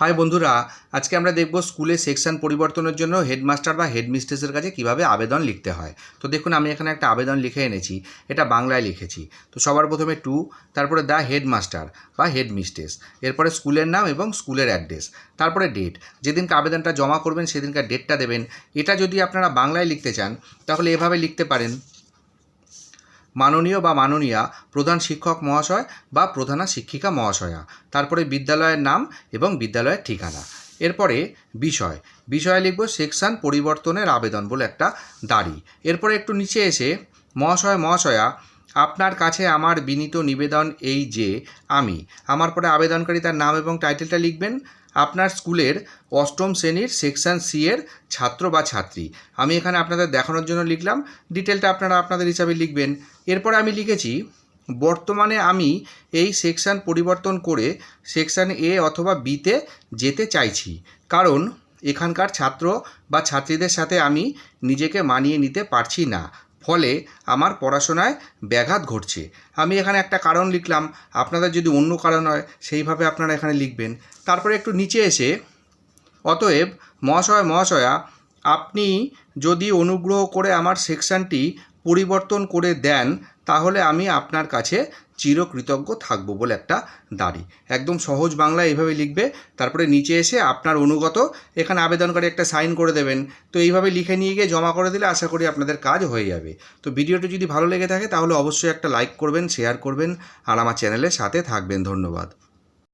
High বন্ধুরা, আজকে আমরা দেখব স্কুলে সেকশন পরিবর্তনের জন্য হেডমাস্টার বা হেডমিস্ট্রেসের কাছে কীভাবে আবেদন লিখতে হয়। তো দেখুন, আমি এখানে একটা আবেদন লিখে এনেছি, এটা বাংলায় লিখেছি। তো সবার প্রথমে টু তারপরে দ্য হেডমাস্টার বা হেডমিস্ট্রেস এরপরে স্কুলের নাম এবং স্কুলের অ্যাড্রেস তারপরে ডেট যেদিনকে আবেদনটা জমা করবেন সেদিনকার ডেটটা দেবেন। এটা যদি আপনারা বাংলায় লিখতে চান, তাহলে এভাবে লিখতে পারেন। মাননীয় বা মাননীয়া প্রধান শিক্ষক মহাশয় বা প্রধানা শিক্ষিকা মহাশয়া। তারপরে বিদ্যালয়ের নাম এবং বিদ্যালয়ের ঠিকানা। এরপরে বিষয়। বিষয়ে লিখব সেকশন পরিবর্তনের আবেদন বলে একটা দাড়ি। এরপরে একটু নিচে এসে মহাশয়, মহাশয়া আপনার কাছে আমার বিনীত নিবেদন এই যে, আমি। আমার পরে আবেদনকারী তার নাম এবং টাইটেলটা লিখবেন। আপনার স্কুলের অষ্টম শ্রেণির সেকশন সি এর ছাত্র বা ছাত্রী। আমি এখানে আপনাদের দেখানোর জন্য লিখলাম। ডিটেলটা আপনারা আপনাদের হিসাবে লিখবেন। এরপরে আমি লিখেছি, বর্তমানে আমি এই সেকশন পরিবর্তন করে সেকশন এ অথবা বিতে যেতে চাইছি। কারণ এখানকার ছাত্র বা ছাত্রীদের সাথে আমি নিজেকে মানিয়ে নিতে পারছি না। ফলে আমার পড়াশোনায় ব্যাঘাত ঘটছে। আমি এখানে একটা কারণ লিখলাম, আপনাদের যদি অন্য কারণ হয়, সেইভাবে আপনারা এখানে লিখবেন। তারপরে একটু নিচে এসে, অতএব মহাশয়, মহাশয়া, আপনি যদি অনুগ্রহ করে আমার সেকশানটি পরিবর্তন করে দেন, তাহলে আমি আপনার কাছে চিরকৃতজ্ঞ থাকব বলে একটা দাড়ি একদম সহজ বাংলায় এইভাবে লিখবে, তারপরে নিচে এসে আপনার অনুগত, এখানে আবেদনকারী একটা সাইন করে দেবেন। তো এইভাবে লিখে নিয়ে গিয়ে জমা করে দিলে আশা করি আপনাদের কাজ হয়ে যাবে। তো ভিডিওটি যদি ভালো লেগে থাকে তাহলে অবশ্যই একটা লাইক করবেন, শেয়ার করবেন, আর আমার চ্যানেলের সাথে থাকবেন। ধন্যবাদ।